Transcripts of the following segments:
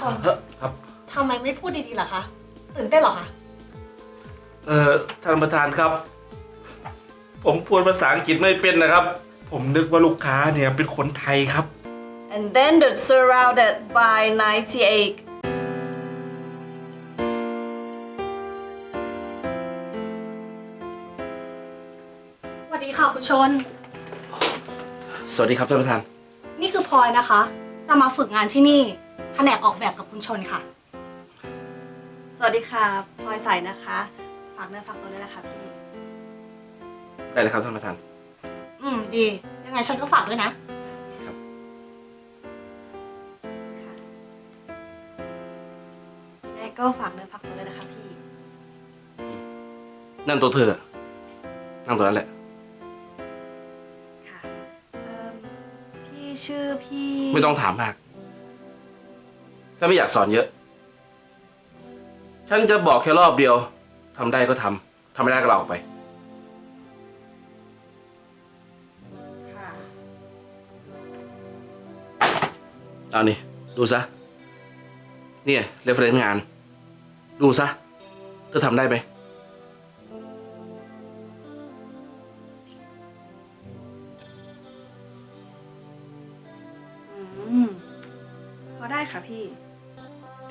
ชนเฮ้อครับ ทำไมไม่พูดดีๆล่ะคะ ตื่นเต้นเหรอคะ เอ่อท่านประธานครับ ผมพูดภาษาอังกฤษไม่เป็นนะครับ ผมนึกว่าลูกค้าเนี่ยเป็นคนไทยครับ and then they're surrounded by 98สวัสดีค่ะคุณชน สวัสดีครับท่านประธาน นี่คือพลอยนะคะ จะมาฝึกงานที่นี่ แผนกออกแบบกับคุณชนค่ะ สวัสดีค่ะพลอยใสนะคะ ฝากเนื้อฝากตัวด้วยนะคะพี่ ได้เลยครับท่านประธาน อืมดี ยังไงฉันก็ฝากด้วยนะค่ะยังไงก็ฝากเนื้อฝากตัวด้วยนะคะพี่ นั่นตัวเธอ นั่งตัวนั้นแหละ ค่ะเอิ่มพี่ชื่อพี่ ไม่ต้องถามมาก ถ้าไม่อยากสอนเยอะ ฉันจะบอกแค่รอบเดียวทำได้ก็ทำทำไม่ได้ก็ลาออกไป ค่ะ เอานี่ ดูซะ เนี่ยเรฟเฟรนงาน ดูซะ เธอทำได้ไหม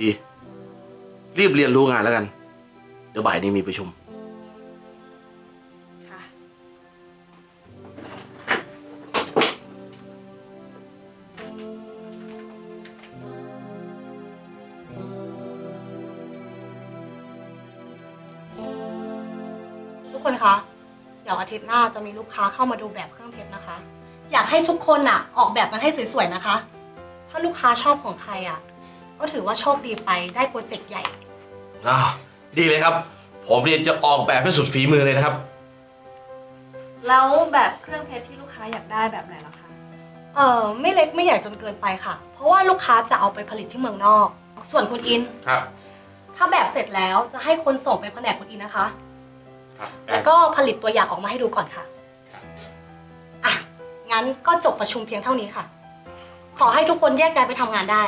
ดี รีบเรียนรู้งานแล้วกัน เดี๋ยวบ่ายนี้มีประชุม ค่ะ ทุกคนคะ เดี๋ยวอาทิตย์หน้าจะมีลูกค้าเข้ามาดูแบบเครื่องเพชรนะคะ อยากให้ทุกคนน่ะ ออกแบบกันให้สวยๆนะคะ ถ้าลูกค้าชอบของใครอะ ก็ถือว่าโชคดีไปได้โปรเจกต์ใหญ่ อ้าวดีเลยครับ ผมเรียนจะออกแบบให้สุดฝีมือเลยนะครับ แล้วแบบเครื่องเพชรที่ลูกค้าอยากได้แบบไหนล่ะคะ เออไม่เล็กไม่ใหญ่จนเกินไปค่ะ เพราะว่าลูกค้าจะเอาไปผลิตที่เมืองนอก ส่วนคุณอิน ครับ ถ้าแบบเสร็จแล้วจะให้คนส่งไปแผนกคุณอินนะคะ ครับแล้วก็ผลิตตัวอย่างออกมาให้ดูก่อนค่ะอะงั้นก็จบประชุมเพียงเท่านี้ค่ะ ขอให้ทุกคนแยกย้ายไปทำงานได้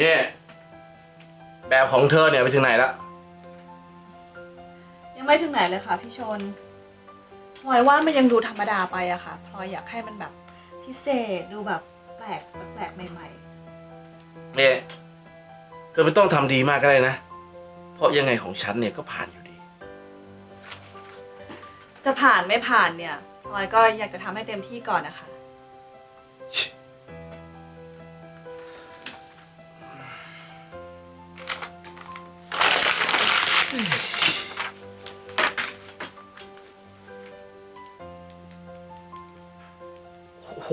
เนี่ยแบบของเธอเนี่ยไปถึงไหนแล้ว ยังไม่ถึงไหนเลยค่ะพี่ชน พลอยว่ามันยังดูธรรมดาไปอะค่ะพลอยอยากให้มันแบบพิเศษดูแบบแปลกแปลกๆใหม่ เนี่ยเธอไม่ต้องทำดีมากก็ได้นะ เพราะยังไงของฉันเนี่ยก็ผ่านอยู่ดี ๆ จะผ่านไม่ผ่านเนี่ยพลอยก็อยากจะทำให้เต็มที่ก่อนนะคะ โห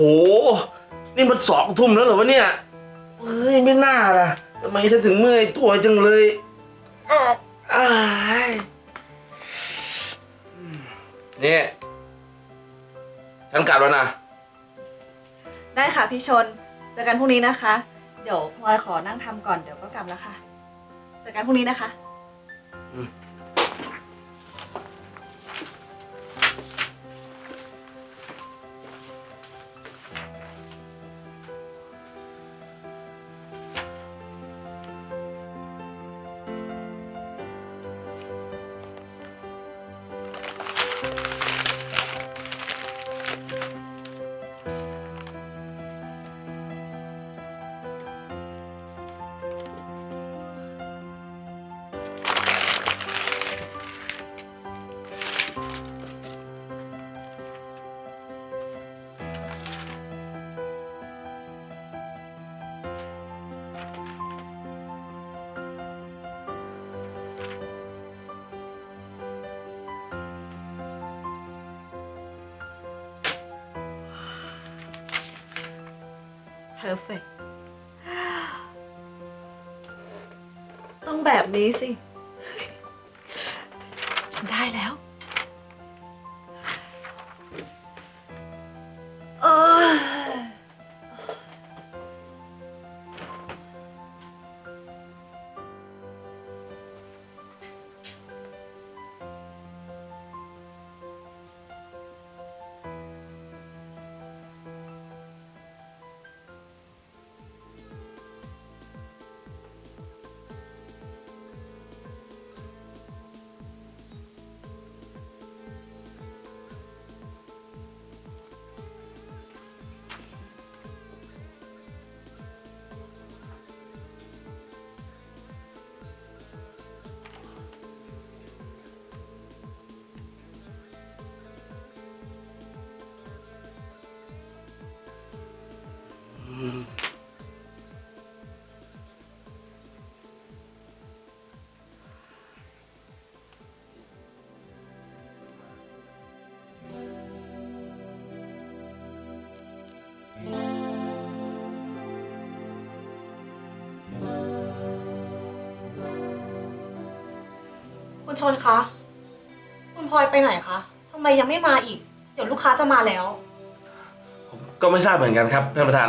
นี่มันสองทุ่มแล้วเหรอวะเนี่ย เฮ้ย ไม่น่าล่ะทำไมฉันถึงเมื่อยตัวจังเลยอ้ายนี่ ฉันกลับแล้วนะ ได้ค่ะพี่ชน เจอกันพรุ่งนี้นะคะ เดี๋ยวพลอยขอนั่งทำก่อนเดี๋ยวก็กลับแล้วค่ะ เจอกันพรุ่งนี้นะคะ perfect ต้องแบบนี้สิ คุณชนคะ คุณพลอยไปไหนคะทำไมยังไม่มาอีก เดี๋ยวลูกค้าจะมาแล้ว ผมก็ไม่ทราบเหมือนกันครับท่านประธาน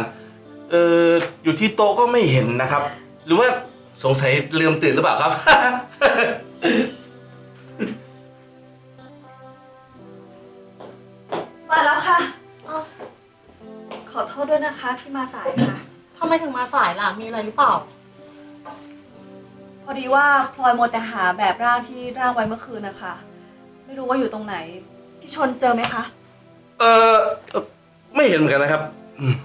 เอออยู่ที่โต๊ะก็ไม่เห็นนะครับ หรือว่าสงสัยลืมตื่นหรือเปล่าครับ มาแล้วค่ะ อ้าวขอโทษด้วยนะคะที่มาสายค่ะ ทำไมถึงมาสายล่ะ มีอะไรหรือเปล่าพ อดีว่าพลอยมัวแต่หาแบบร่างที่ร่างไว้เมื่อคืนนะคะ ไม่รู้ว่าอยู่ตรงไหน พี่ชนเจอไหมคะเออเอ่อไม่เห็นเหมือนกันนะครับอืม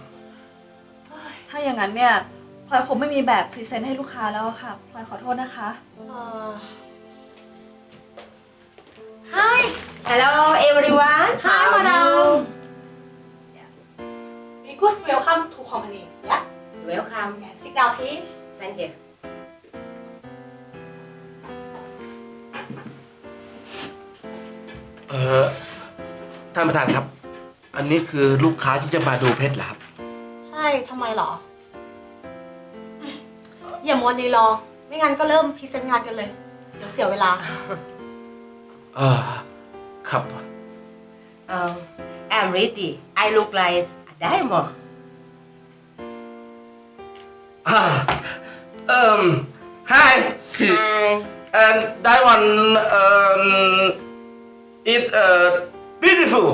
ถ้าอย่างนั้นเนี่ยพลอยคงไม่มีแบบพรีเซนต์ให้ลูกค้าแล้วอะค่ะพลอยขอโทษนะคะเอ่อ Hi Hello everyone. Hi How are madam you? We good welcome to company yeah Welcome. yeah sit down please Thank you. านประธานครับ อันนี้คือลูกค้าที่จะมาดูเพชรเหรอครับ ใช่ทำไมเหรอ อย่ามัวรีรอ ไม่งั้นก็เริ่มพรีเซนต์งานกันเลย เดี๋ยวเสียเวลา เออครับ Um, I'm ready. I look like a diamond. อ่าเอ่ม hi Hi. and that one um it uh beautiful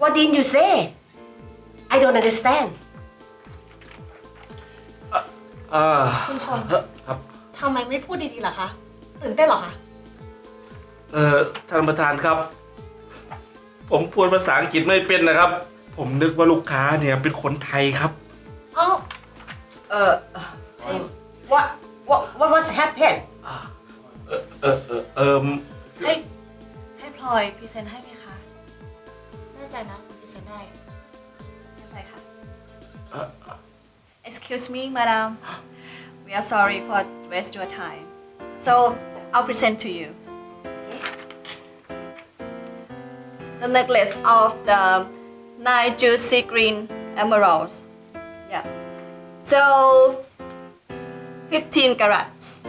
What did you say? I don't understand. อ่าคุณชนครับ ทำไมไม่พูดดีๆล่ะคะ ตื่นเต้นเหรอคะ เอ่อท่านประธานครับ ผมพูดภาษาอังกฤษไม่เป็นนะครับ ผมนึกว่าลูกค้าเนี่ยเป็นคนไทยครับเอ้า Uh, um, what what what was happened? เออเออเออเอิม ให้ให้พลอยพรีเซนต์ให้ไหมคะ แน่ใจนะคุณพรีเซนต์ได้ แน่ใจค่ะ เอ่อ Excuse me madam we are sorry for waste your time so I'll present to you the necklace of the nine juicy green emeralds yeah so 15 carats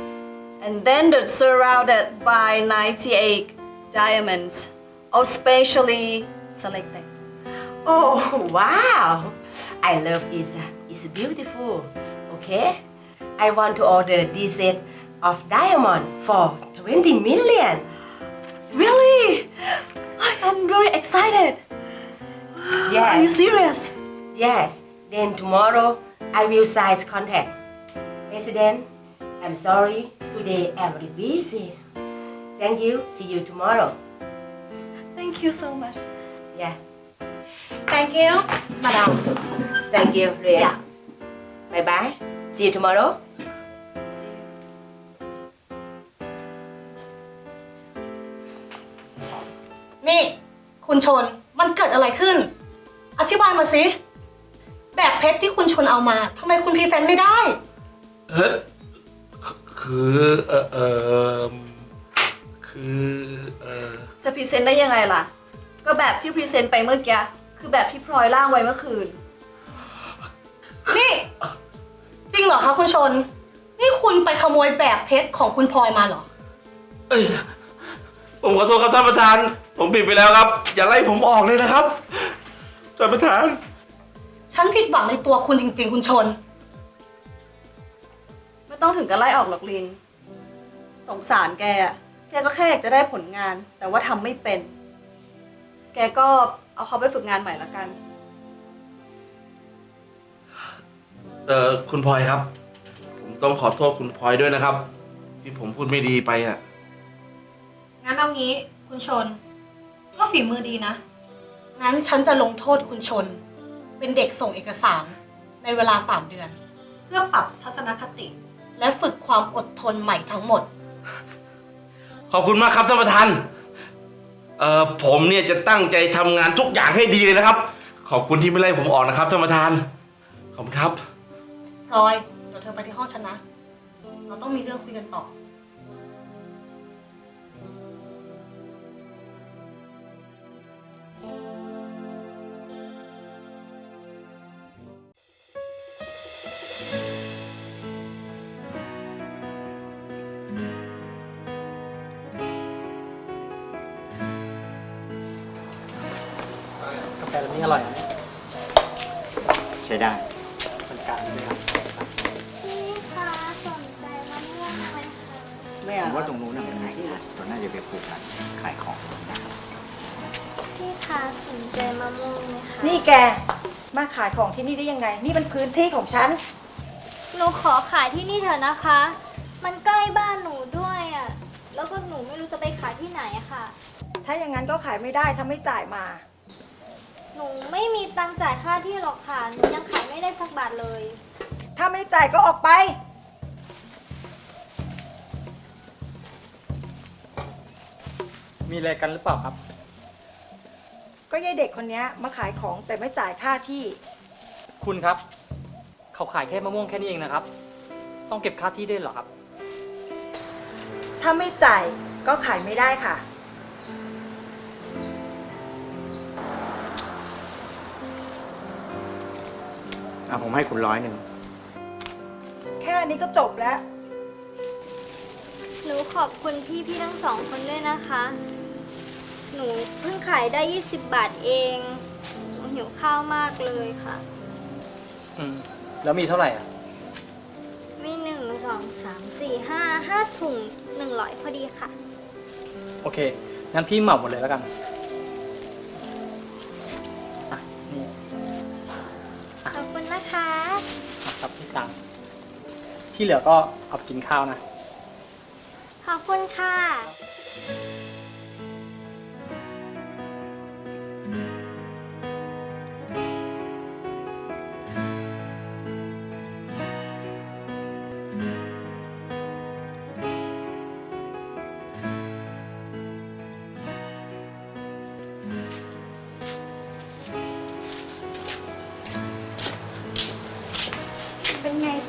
and then the surrounded by 98 diamonds all specially selected Oh wow! I love it. It's beautiful. Okay. I want to order this set of diamond for 20 million. Really? I- I'm very excited. Are you serious? Yes, then tomorrow I will sign contract. President, I'm sorry, today I'm very busy. Thank you, see you tomorrow. Thank you so much. Yeah, Thank you มาดาม thank you, Ria. Yeah. Bye bye, see you tomorrow. See you. นี่ คุณชนมันเกิดอะไรขึ้น อธิบายมาสิ แบบเพชรที่คุณชนเอามาทำไมคุณพรีเซนต์ไม่ได้ เฮ้ย คือเออเออคือเออจะพรีเซนต์ได้ยังไงล่ะ ก็แบบที่พรีเซนต์ไปเมื่อกี้ คือแบบที่พลอยร่างไว้เมื่อคืน นี่ จริงเหรอคะคุณชน นี่คุณไปขโมยแบบเพชรของคุณพลอยมาเหรอ เอ้ยผมขอโทษครับท่านประธาน ผมผิดไปแล้วครับ อย่าไล่ผมออกเลยนะครับท่านประธาน ฉันผิดหวังในตัวคุณจริง ๆ คุณชนไม่ ต้องถึงกับไล่ออกหรอกลิน สงสารแกอะแกก็แค่อยากจะได้ผลงาน แต่ว่าทำไม่เป็น แกก็เอาเขาไปฝึกงานใหม่ละกัน เอ่อคุณพลอยครับ ผมต้องขอโทษคุณพลอยด้วยนะครับ ที่ผมพูดไม่ดีไปอะ งั้นเอางี้คุณชน ก็ฝีมือดีนะ งั้นฉันจะลงโทษคุณชน เป็นเด็กส่งเอกสารในเวลา3เดือน เพื่อปรับทัศนคติ และฝึกความอดทนใหม่ทั้งหมด ขอบคุณมากครับท่านประธานเอ่อผมเนี่ยจะตั้งใจทำงานทุกอย่างให้ดีเลยนะครับ ขอบคุณที่ไม่ไล่ผมออกนะครับท่านประธาน ขอบคุณครับ พลอยเดี๋ยวเธอไปที่ห้องฉันนะ เราต้องมีเรื่องคุยกันต่อแต่ นนี้อร่อยนะใช้ได้มันกลางเลยครับพี่คะสนใจมะม่วงไหมคะไม่ผเอามว่าตรงนู้นน่ะมันตัวน่าจะไปปลูกกันขายของพี่คะสนใจมะม่วงไหมคะนี่แก มาขายของที่นี่ได้ยังไง นี่มันพื้นที่ของฉัน หนูขอขายที่นี่เถอะนะคะ มันใกล้บ้านหนูด้วยอะแล้วก็หนูไม่รู้จะไปขายที่ไหนอะค่ะ ถ้าอย่างนั้นก็ขายไม่ได้ถ้าไม่จ่ายมา หนูไม่มีตังค์จ่ายค่าที่หรอกค่ะ หนูยังขายไม่ได้สักบาทเลย ถ้าไม่จ่ายก็ออกไป มีอะไรกันหรือเปล่าครับ ก็ยายเด็กคนเนี้ยมาขายของแต่ไม่จ่ายค่าที่ คุณครับ เขาขายแค่มะม่วงแค่นี้เองนะครับ ต้องเก็บค่าที่ด้วยเหรอครับ ถ้าไม่จ่ายก็ขายไม่ได้ค่ะ อะผมให้คุณร้อยหนึ่ง แค่นี้ก็จบแล้ว หนูขอบคุณพี่พี่ทั้งสองคนด้วยนะคะ หนูเพิ่งขายได้ 20 บาทเอง หนูหิวข้าวมากเลยค่ะ อืม แล้วมีเท่าไหร่อะ มีหนึ่งสองสามสี่ห้าห้าถุงหนึ่งร้อยพอดีค่ะ โอเค งั้นพี่เหมาหมดเลยแล้วกัน ตังค์ที่เหลือก็เอาไปกินข้าวนะ ขอบคุณค่ะ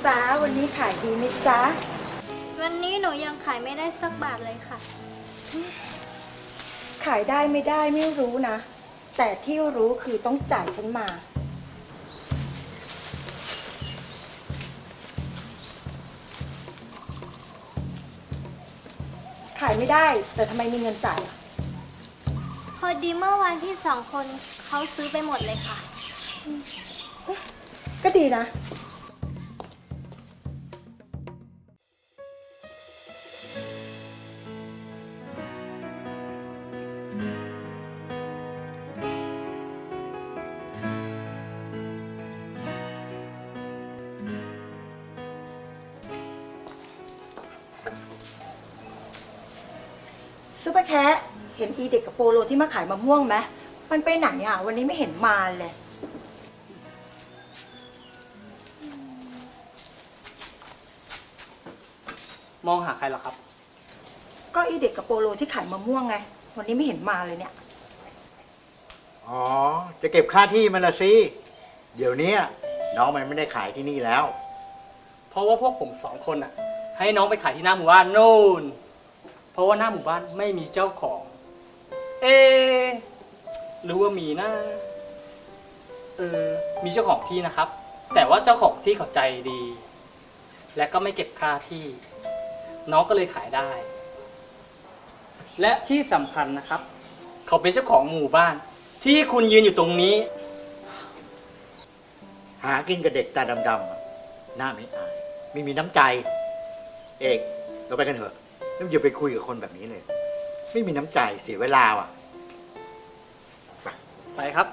จ้าวันนี้ขายดีไหมจ๊ะ วันนี้หนูยังขายไม่ได้สักบาทเลยค่ะ ขายได้ไม่ได้ไม่รู้นะ แต่ที่รู้คือต้องจ่ายฉันมา ขายไม่ได้ แต่ทำไมมีเงินจ่ายอะพอดีเมื่อวานที่สองคนเขาซื้อไปหมดเลยค่ะ ก็ดีนะ ปเปอร์แคะเห็นอีเด็กกับโปโลที่มาขายมะม่วงไหมมันไปไหนอะ วันนี้ไม่เห็นมาเลย มองหาใครเหรอครับ ก็อีเด็กกับโปโลที่ขายมะม่วงไง วันนี้ไม่เห็นมาเลยเนี่ย อ๋อ จะเก็บค่าที่มันละสิ เดี๋ยวเนี้ยน้องมันไม่ได้ขายที่นี่แล้ว เพราะว่าพวกผมสองคนอะ ให้น้องไปขายที่หน้าหมู่บ้านโน่น เพราะว่าหน้าหมู่บ้านไม่มีเจ้าของ เอหรู้ว่ามีนะเออมีเจ้าของที่นะครับ แต่ว่าเจ้าของที่เขาใจดี และก็ไม่เก็บค่าที่ น้องก็เลยขายได้ และที่สำคัญนะครับ เขาเป็นเจ้าของหมู่บ้าน ที่คุณยืนอยู่ตรงนี้ หากินกับเด็กตาดำๆอะหน้าไม่อาย ไม่มีน้ำใจ เอก เราไปกันเถอะ แล้วอย่าไปคุยกับคนแบบนี้เลย ไม่มีน้ำใจเสียเวลาว่ะ ไปครับ